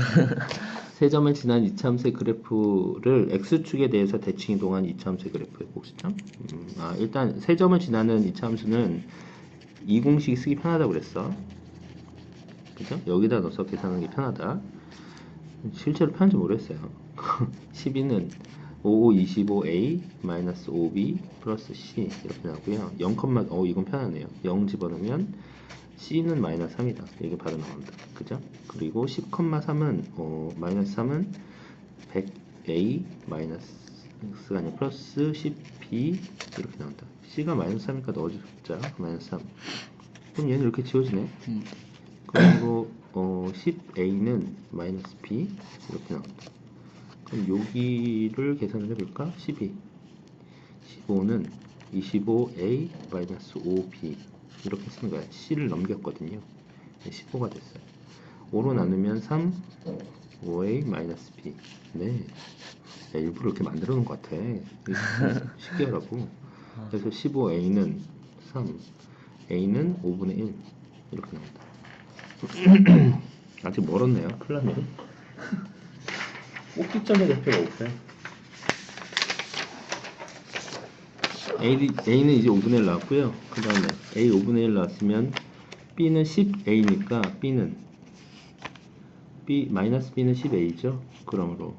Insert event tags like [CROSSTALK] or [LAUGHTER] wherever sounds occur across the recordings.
[LAUGHS] 세 점을 지난 이차함수의 그래프를 x축에 대해서 대칭 이동한 이차함수의 그래프의 꼭지점. 음, 아, 일단 세 점을 지나는 이차함수는 이 공식이 쓰기 편하다고 그랬어. 그죠? 여기다 넣어서 계산하는 게 편하다. 실제로 편한지 모르겠어요. 12는 55, 25a 마이너스 5b 플러스 c 이렇게 나오고요. 0, 어 이건 편하네요. 0 집어넣으면 c는 마이너스 3이다. 이게 바로 나온다. 그죠? 그리고 10,3은 어, 마이너스 3은 100a 마이너스가 아니라 플러스 10b 이렇게 나온다. c가 마이너스 3이니까 넣어주자. 마이너스 3. 그럼 얘는 이렇게 지워지네. 음. 그리고 어, 10a는 마이너스 b 이렇게 나온다. 그럼 여기를 계산을 해볼까? 12 15는 25a 마이너스 5b 이렇게 거야. C를 넘겼거든요. 15가 됐어요. 5로 나누면 3 5a 마이너스 b. 네. 야, 일부러 이렇게 만들어 놓은 것 같아. 쉽게 하라고. 그래서 15a는 3 a는 5분의 1 이렇게 나온다. [CLEARS THROAT] 아직 멀었네요. 플라넬이 꼭지점에 될 필요가 없어요. A, A는 이제 5분의 1 나왔고요. 그 다음에 A 5분의 1 나왔으면 B는 10A니까 B는 B 마이너스 B는 10A죠. 그러므로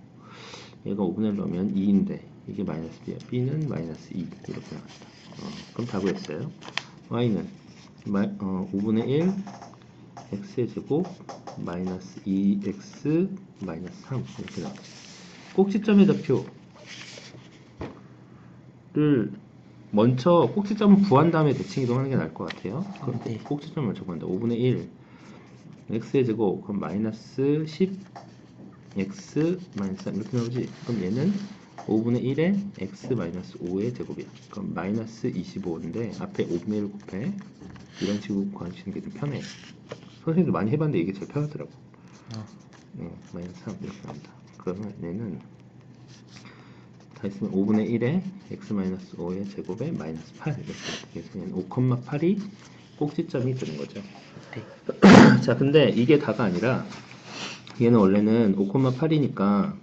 얘가 5분의 1 넣으면 2인데 이게 마이너스 B야. B는 마이너스 2 이렇게 나왔다. 어, 그럼 다 구했어요. Y는 마, 어, 5분의 1 x의 제곱 마이너스 2x 마이너스 3 이렇게 나와요. 꼭지점의 좌표 를 먼저 꼭지점을 구한 다음에 대칭 이동하는 게 나을 것 같아요. 그럼 네. 꼭지점 먼저 구한다. 5분의 1 x의 제곱 그럼 마이너스 10 x 마이너스 3 이렇게 나오지. 그럼 얘는 5분의 1에 x 마이너스 5의 제곱이야. 그럼 마이너스 25인데 앞에 5분의 1 곱해 이런 식으로 구하시는 게 좀 편해요. 선생님도 많이 해봤는데 이게 제일 편하더라고. 어. 어, 마이너스 3 이렇게 나온다. 그러면 얘는 다 있으면 5분의 1에 x 마이너스 5의 제곱에 마이너스 8 이렇게 그래서 얘는 5,8이 꼭지점이 되는 거죠. 네. [CLEARS THROAT] 자, 근데 이게 다가 아니라 얘는 원래는 5,8이니까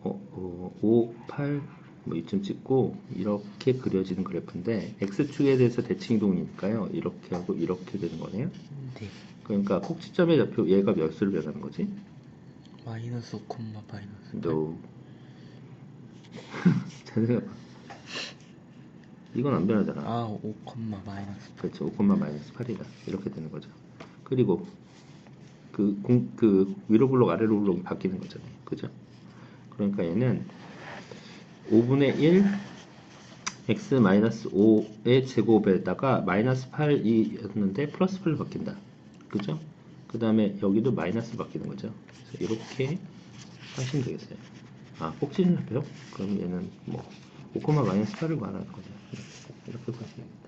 어, 어, 5, 8, 뭐 이쯤 찍고 이렇게 그려지는 그래프인데 x축에 대해서 대칭 이동이니까요. 이렇게 하고 이렇게 되는 거네요. 네. 그러니까 꼭지점의 좌표 얘가 몇 수를 변하는 거지? 마이너스 5, 마이너스. No. [LAUGHS] 잘 생각해봐. 이건 안 변하잖아. 아, 5, 마이너스. 그렇죠. 5, 마이너스 8이다. 이렇게 되는 거죠. 그리고 그, 공, 그 위로 블록 아래로 블록이 바뀌는 거잖아요. 그죠? 그러니까 얘는 5분의 1 x 마이너스 5의 제곱에다가 마이너스 8이었는데 플러스 8로 바뀐다. 그죠? 그 다음에 여기도 마이너스 바뀌는 거죠. 그래서 이렇게 하시면 되겠어요. 아, 꼭지는 잡혀요? 그럼 얘는 뭐 5, 마이너스 8을 말하는 거죠. 이렇게 보시면 됩니다.